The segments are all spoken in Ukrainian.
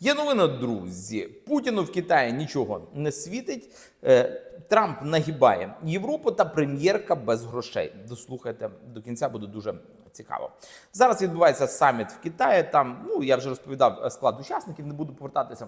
Є новина, друзі. Путіну в Китаї нічого не світить. Е, Трамп нагибає Європу та прем'єрка без грошей. Дослухайте до кінця, буде дуже цікаво. Зараз відбувається саміт в Китаї. Там ну я вже розповідав е, склад учасників, не буду повертатися.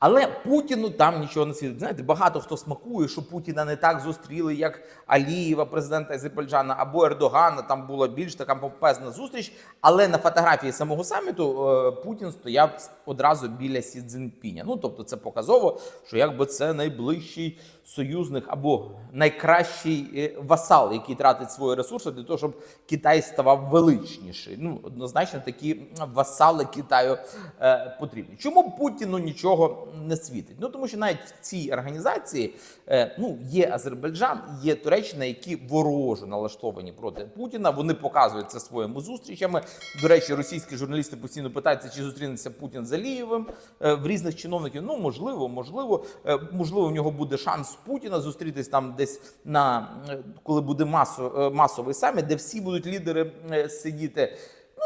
Але Путіну там нічого не світить. Знаєте, багато хто смакує, що Путіна не так зустріли, як Алієва, президента Азербайджана або Ердогана. Там була більш така помпезна зустріч. Але на фотографії самого саміту е, Путін стояв одразу біля Сі Цзіньпіня. Ну тобто, це показово, що якби це найближчий союзник або найкращий е, васал, який тратить свої ресурси для того, щоб Китай ставав величніший. Ну однозначно такі васали Китаю е, потрібні. Чому Путіну нічого не світить? Ну тому що навіть в цій організації е, ну є Азербайджан, є Туреччина, які ворожо налаштовані проти Путіна. Вони показують це своїми зустрічами. До речі, російські журналісти постійно питаються, чи зустрінеться Путін з Алієвим е, в різних чиновників. Ну можливо, можливо, е, можливо, в нього буде шанс Путіна зустрітись там десь на коли буде масо, масовий саміт, де всі будуть лідери сидіти.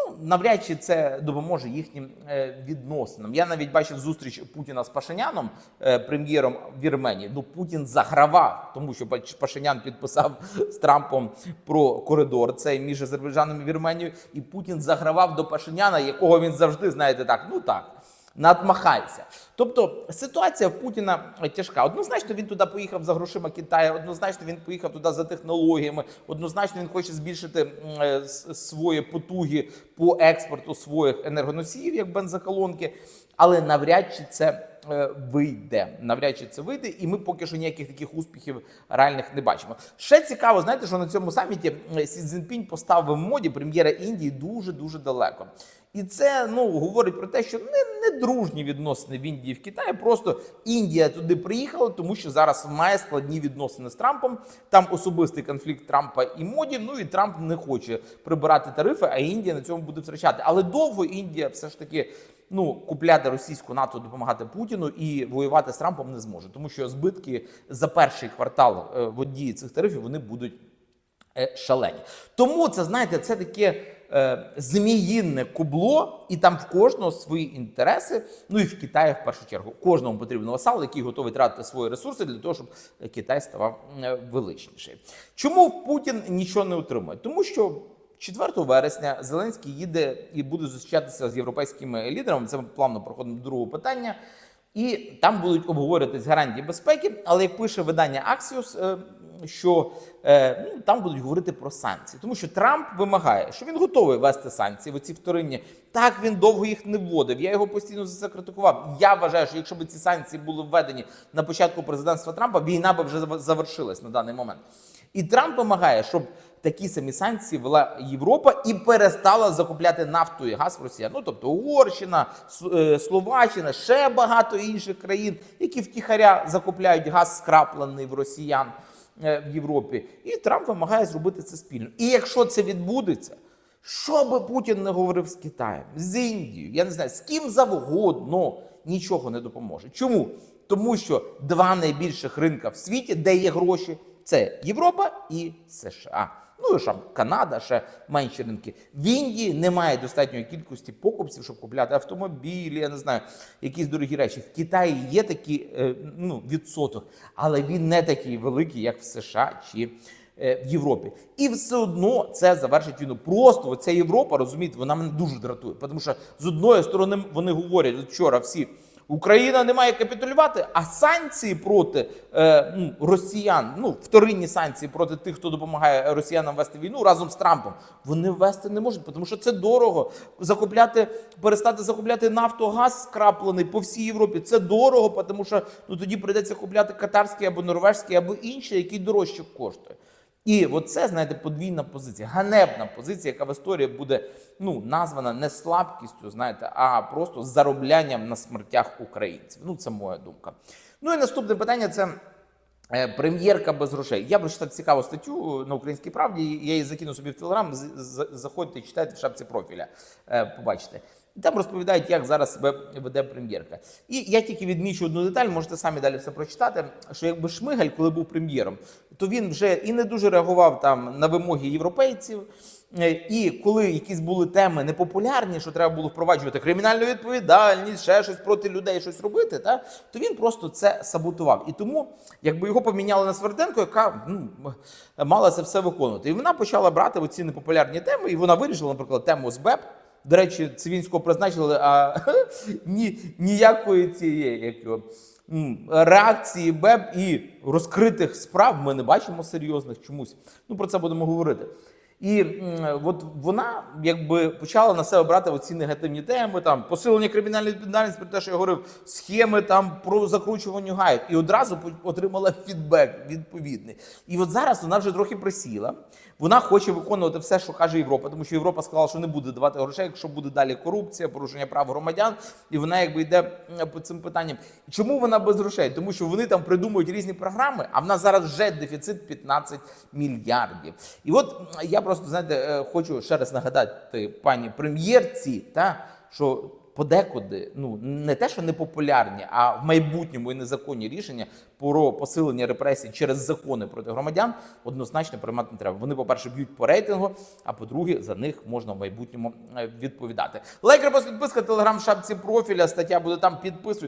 Ну, навряд чи це допоможе їхнім е, відносинам. Я навіть бачив зустріч Путіна з Пашиняном, е, прем'єром Вірменії. Ну, Путін загравав, тому що Пашинян підписав з Трампом про коридор цей між Азербайджаном і Вірменією, і Путін загравав до Пашиняна, якого він завжди, знаєте, так, ну так. Надмахайся. Тобто ситуація в Путіна тяжка. Однозначно він туди поїхав за грошима Китаю, однозначно він поїхав туди за технологіями, однозначно він хоче збільшити е, свої потуги по експорту своїх енергоносіїв, як бензоколонки, але навряд чи це е, вийде. Навряд чи це вийде, і ми поки що ніяких таких успіхів реальних не бачимо. Ще цікаво, знаєте, що на цьому саміті е, Сі Цзіньпінь поставив моді прем'єра Індії дуже дуже далеко. І це ну говорить про те, що не, не дружні відносини в Індії в Китаї. Просто Індія туди приїхала, тому що зараз має складні відносини з Трампом. Там особистий конфлікт Трампа і моді. Ну і Трамп не хоче прибирати тарифи, а Індія на цьому буде втрачати. Але довго Індія все ж таки ну купляти російську НАТО, допомагати Путіну і воювати з Трампом не зможе, тому що збитки за перший квартал е, в дії цих тарифів вони будуть е, шалені. Тому це знаєте, це таке е, зміїнне кубло, і там в кожного свої інтереси. Ну і в Китаї в першу чергу кожному потрібен васал, який готовий тратити свої ресурси для того, щоб Китай ставав величніший. Чому Путін нічого не отримує? Тому що. 4 вересня Зеленський їде і буде зустрічатися з європейськими лідерами. Це ми плавно проходимо до другого питання. І там будуть обговорюватись гарантії безпеки. Але як пише видання Axios, е, що е, ну, там будуть говорити про санкції, тому що Трамп вимагає, що він готовий вести санкції. в Оці вторинні. Так він довго їх не вводив. Я його постійно за це критикував. Я вважаю, що якщо б ці санкції були введені на початку президентства Трампа, війна би вже завершилась на даний момент. І Трамп вимагає, щоб такі самі санкції вела Європа і перестала закупляти нафту і газ в Росії. Ну тобто Угорщина, е, Словаччина, ще багато інших країн, які втіхаря закупляють газ скраплений в росіян е, в Європі. І Трамп вимагає зробити це спільно. І якщо це відбудеться. Що би Путін не говорив з Китаєм, з Індією, я не знаю, з ким завгодно нічого не допоможе. Чому? Тому що два найбільших ринка в світі, де є гроші, це Європа і США. Ну і там Канада, ще менші ринки. В Індії немає достатньої кількості покупців, щоб купляти автомобілі, я не знаю, якісь дорогі речі. В Китаї є такий е, ну, відсоток, але він не такий великий, як в США чи е, в Європі. І все одно це завершить війну. Просто оця Європа, розумієте, вона мене дуже дратує. Тому що з одної сторони вони говорять вчора всі. Україна не має капітулювати, а санкції проти е, ну, росіян, ну вторинні санкції проти тих, хто допомагає росіянам вести війну разом з Трампом, вони ввести не можуть, тому що це дорого. Закупляти, перестати закупляти нафту, газ скраплений по всій Європі. Це дорого, тому що ну тоді прийдеться купляти катарський або норвежський, або інший, який дорожче коштує. І оце, знаєте, подвійна позиція, ганебна позиція, яка в історії буде ну, названа не слабкістю, знаєте, а просто зароблянням на смертях українців. Ну, це моя думка. Ну і наступне питання це. е, Прем'єрка без грошей. Я прочитав цікаву статтю на українській правді. Я її закину собі в телеграм. Заходьте, читайте в шапці профіля. е, Побачите. Там розповідають, як зараз себе веде прем'єрка. І я тільки відмічу одну деталь, можете самі далі все прочитати. Що якби Шмигаль, коли був прем'єром, то він вже і не дуже реагував там на вимоги європейців. Е, І коли якісь були теми непопулярні, що треба було впроваджувати кримінальну відповідальність, ще щось проти людей, щось робити, та то він просто це саботував. І тому, якби його поміняли на Сверденко, яка ну, мала це все виконувати. І вона почала брати оці непопулярні теми, і вона вирішила, наприклад, тему з БЕП. До речі, Цивінського призначили, а ні, ніякої цієї як його, реакції БЕП і розкритих справ ми не бачимо серйозних чомусь. Ну про це будемо говорити. І от вона якби почала на себе брати оці негативні теми, там посилення кримінальної відповідальності, про те, що я говорив, схеми там про закручування гайок, і одразу отримала фідбек відповідний. І от зараз вона вже трохи присіла. Вона хоче виконувати все, що каже Європа, тому що Європа сказала, що не буде давати грошей, якщо буде далі корупція, порушення прав громадян, і вона якби йде по цим питанням. Чому вона без грошей? Тому що вони там придумують різні програми, а в нас зараз вже дефіцит 15 мільярдів. І от я просто знаєте, е, хочу ще раз нагадати пані прем'єрці, та що подекуди, ну не те, що непопулярні, а в майбутньому і незаконні рішення про посилення репресій через закони проти громадян однозначно приймати не треба. Вони, по-перше, б'ють по рейтингу, а по-друге, за них можна в майбутньому е, відповідати. Лайк, репост, підписка, телеграм, шапці профіля, стаття буде там. Підписуйтесь.